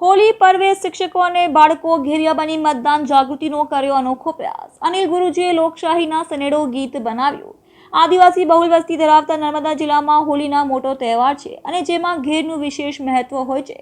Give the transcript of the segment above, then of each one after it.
હોળી પર્વે શિક્ષકો અને બાળકો ઘેરિયા બની મતદાન જાગૃતિનો કર્યો અનોખો પ્રયાસ. અનિલ ગુરુજીએ લોકશાહીના સનેડો ગીત બનાવ્યું. આદિવાસી બહુલ વસ્તી ધરાવતા નર્મદા જિલ્લામાં હોલીના મોટો તહેવાર છે અને જેમાં ઘેરનું વિશેષ મહત્વ હોય છે.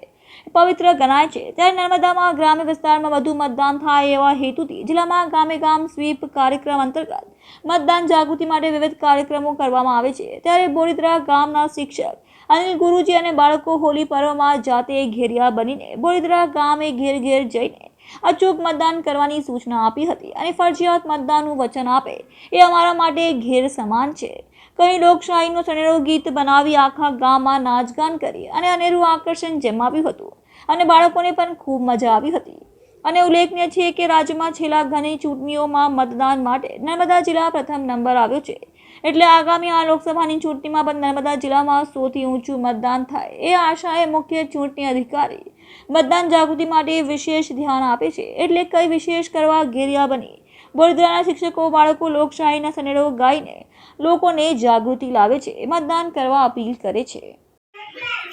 પવિત્ર ગણાય છે. ત્યારે નર્મદામાં ગ્રામ્ય વિસ્તારમાં વધુ મતદાન થાય એવા હેતુથી જિલ્લામાં ગામે ગામ સ્વીપ કાર્યક્રમ અંતર્ગત મતદાન જાગૃતિ માટે વિવિધ કાર્યક્રમો કરવામાં આવે છે. ત્યારે બોરીદ્રા ગામના શિક્ષક અનિલ ગુરુજી અને બાળકો હોલી પર્વમાં જાતે ઘેરિયા બનીને બોરીદ્રા ગામે ઘેર ઘેર જઈને અચૂક મતદાન કરવાની સૂચના આપી હતી અને ફરજિયાત મતદાનનું વચન આપે એ અમારા માટે ઘેર સમાન છે. કઈ લોકશાહીનો સનેરો ગીત બનાવી આખા ગામમાં નાચગાન કરી અને અનેરું આકર્ષણ જમાવ્યું હતું અને બાળકોને પણ ખૂબ મજા આવી હતી. અને ઉલ્લેખનીય છે કે રાજ્યમાં છેલ્લા ઘણી ચૂંટણીઓમાં મતદાન માટે નર્મદા જિલ્લા પ્રથમ નંબર આવ્યો છે. એટલે આગામી આ લોકસભાની ચૂંટણીમાં પણ નર્મદા જિલ્લામાં સૌથી ઊંચું મતદાન થાય. એ આશાએ મુખ્ય ચૂંટણી અધિકારી મતદાન જાગૃતિ માટે વિશેષ ધ્યાન આપે છે. એટલે કઈ વિશેષ કરવા ઘેરિયા બની? વડોદરાના શિક્ષકો, બાળકો લોકશાહીના સનેડો ગાઈને લોકોને જાગૃતિ લાવે છે. મતદાન કરવા અપીલ કરે છે.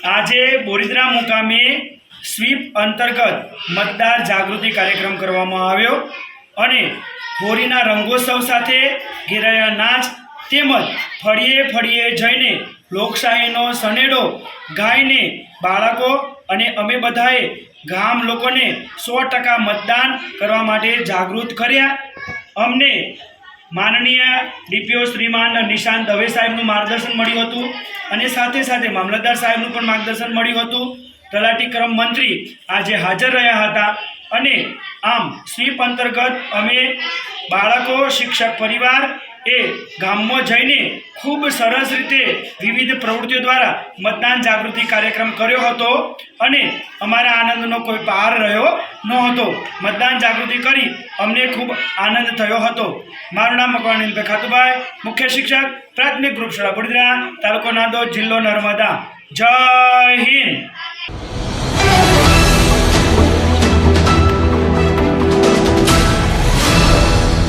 આજે બોરિદ્રા મુકામે સ્વીપ અંતર્ગત મતદાર જાગૃતિ કાર્યક્રમ કરવામાં આવ્યો અને હોળીના રંગોત્સવ સાથે ઘેરાયા નાચ તેમજ ફળીએ ફળીએ જઈને લોકશાહીનો સનેડો ગાઈને બાળકો અને અમે બધાએ ગામ લોકોને સો ટકા મતદાન કરવા માટે જાગૃત કર્યા. અમને માનનીય ડીપીઓ શ્રીમાન નિશાંત દવે સાહેબનું માર્ગદર્શન મળ્યું હતું અને સાથે સાથે મામલતદાર સાહેબનું પણ માર્ગદર્શન મળ્યું હતું. તલાટી ક્રમ મંત્રી આજે હાજર રહ્યા હતા અને આમ સ્વીપ અંતર્ગત અમે બાળકો, શિક્ષક પરિવાર એ ગામમાં જઈને ખૂબ સરસ રીતે વિવિધ પ્રવૃત્તિઓ દ્વારા મતદાન જાગૃતિ કાર્યક્રમ કર્યો હતો અને અમારા આનંદનો કોઈ પાર રહ્યો ન હતો મતદાન જાગૃતિ કરી અમને ખૂબ આનંદ થયો હતો. મારું નામ મકવાણી ખાતુભાઈ મુખ્ય શિક્ષક, પ્રાથમિક ગ્રુપ શાળા વડોદરા, તાલુકો નાંદોદ, જિલ્લો નર્મદા. જય હિન્દ!